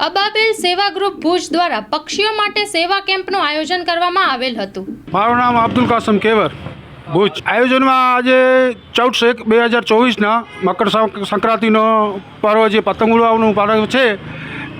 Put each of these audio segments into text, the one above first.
અબાબેલ સેવા ગ્રુપ ભુજ દ્વારા પક્ષીઓ માટે સેવા કેમ્પનું આયોજન કરવામાં આવેલ હતું. મારું નામ અબ્દુલ કાસમ કેવર, ભુજ. આયોજનમાં આજે ચૌદ એક બે હજાર ચોવીસના મકર સંક- સંક્રાંતિનો પર્વ જે પતંગ ઉડાવવાનું પર્વ છે,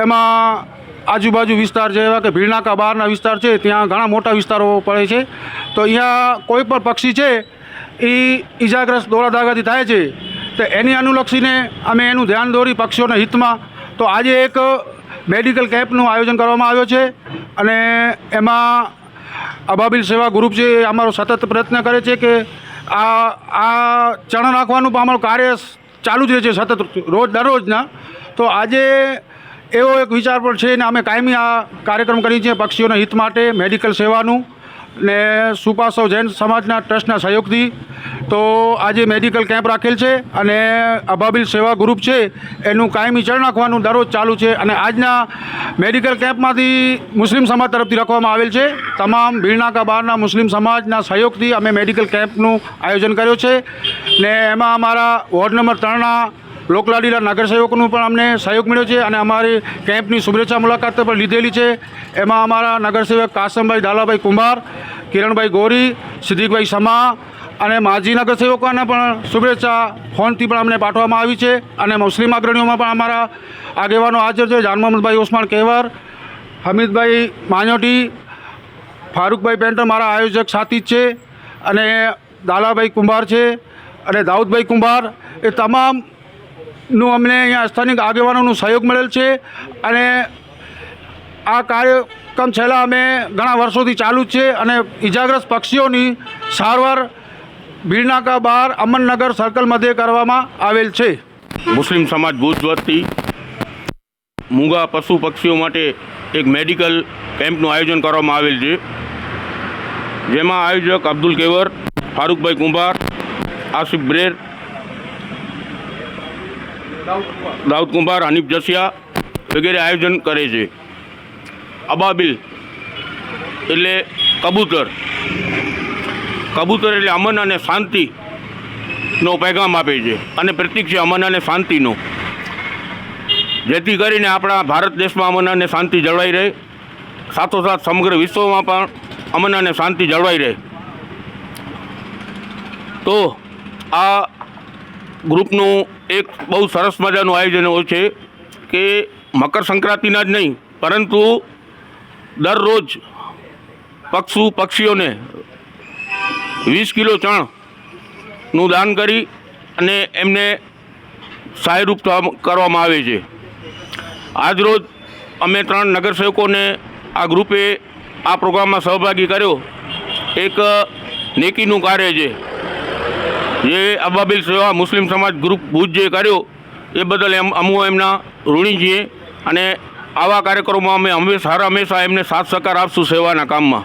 એમાં આજુબાજુ વિસ્તાર છે, એવા કે ભીડનાકા બહારના વિસ્તાર છે, ત્યાં ઘણા મોટા વિસ્તારો પડે છે. તો અહીંયા કોઈ પણ પક્ષી છે, એ ઈજાગ્રસ્ત દોરાદાગાથી થાય છે. તો એની અનુલક્ષીને અમે એનું ધ્યાન દોરી પક્ષીઓના હિતમાં. તો આજે એક મેડિકલ કેમ્પનું આયોજન કરવામાં આવ્યો છે અને એમાં અબાબિલ સેવા ગ્રુપ છે અમારો સતત પ્રયત્ન કરે છે કે આ આ ચણા નાખવાનું પણ અમારું કાર્ય ચાલુ જ રહે છે સતત રોજ, દરરોજના. તો આજે એવો એક વિચાર પણ છે ને અમે કાયમી આ કાર્યક્રમ કરીએ છીએ પક્ષીઓના હિત માટે, મેડિકલ સેવાનું ને સુપાસવ જૈન સમાજના ટ્રસ્ટના સહયોગથી. તો આજે મેડિકલ કેમ્પ રાખેલ છે અને અભાબીલ સેવા ગ્રુપ છે, એનું કાયમી ચણ નાખવાનું દરરોજ ચાલુ છે અને આજના મેડિકલ કેમ્પમાંથી મુસ્લિમ સમાજ તરફથી રાખવામાં આવેલ છે. તમામ ભીડનાકા બહારના મુસ્લિમ સમાજના સહયોગથી અમે મેડિકલ કેમ્પનું આયોજન કર્યું છે ને એમાં અમારા વોર્ડ નંબર ત્રણના લોકલાડીલા નગરસેવકોનું પણ અમને સહયોગ મળ્યો છે અને અમારી કેમ્પની શુભેચ્છા મુલાકાત પણ લીધેલી છે. એમાં અમારા નગરસેવક કાસમભાઈ દાલાભાઈ કુંભાર, કિરણભાઈ ગોરી સિદ્દીકભાઈ સમા અને માજી નગરસેવકોને પણ શુભેચ્છા ફોનથી પણ અમને પાઠવવામાં આવી છે અને મુસ્લિમ અગ્રણીઓમાં પણ અમારા આગેવાનો હાજર છે. જાન મોહમ્મદભાઈ ઓસમાન કેવર, હમીદભાઈ માનોટી ફારૂકભાઈ પેન્ટર મારા આયોજક સાથી છે અને દાલાભાઈ કુંભાર છે અને દાઉદભાઈ કુંભાર. એ તમામનું અમને અહીંયા સ્થાનિક આગેવાનોનું સહયોગ મળેલ છે અને આ કાર્યક્રમ છેલ્લા અમે ઘણા વર્ષોથી ચાલુ છે અને ઇજાગ્રસ્ત પક્ષીઓની સારવાર ભીડનાકા બહાર અમનનગર સર્કલ મધ્યે કરવામાં આવેલ છે. મુસ્લિમ સમાજ ભુજ વતી મૂંગા પશુ પક્ષીઓ માટે એક મેડિકલ કેમ્પનું આયોજન કરવામાં આવેલ છે. જેમાં આયોજક અબ્દુલ કેવર, ફારૂકભાઈ કુંભાર, આસિફ બ્રેર, દાઉદ કુંભાર, હનીફ જસિયા વગેરે આયોજન કરે છે. અબાબિલ એટલે કબૂતર. કબૂતર એટલે અમન અને શાંતિનો પેગામ આપે છે અને પ્રતિક છે અમન અને શાંતિનો. જેથી કરીને આપણા ભારત દેશમાં અમન અને શાંતિ જળવાઈ રહે. સાથોસાથ સમગ્ર વિશ્વમાં પણ અમન અને શાંતિ જળવાઈ રહે. તો આ ગ્રુપનું એક બહુ સરસ મજાનું આયોજન હોય છે કે મકર સંક્રાંતિના જ નહીં, પરંતુ દરરોજ પક્ષુ પક્ષીઓને વીસ કિલો ચણનું દાન કરી અને એમને સહાયરૂપ કરવામાં આવે છે. આજરોજ અમે ત્રણ નગરસેવકોને આ ગ્રુપે આ પ્રોગ્રામમાં સહભાગી કર્યો. એક નેકીનું કાર્ય છે. જે અબાબિલ સેવા મુસ્લિમ સમાજ ગ્રુપ ભુજ જે કર્યો, એ બદલ એમ અમુ એમના ઋણી છીએ અને આવા કાર્યક્રમોમાં અમે હંમેશા હંમેશા એમને સાથ સહકાર આપશું સેવાના કામમાં.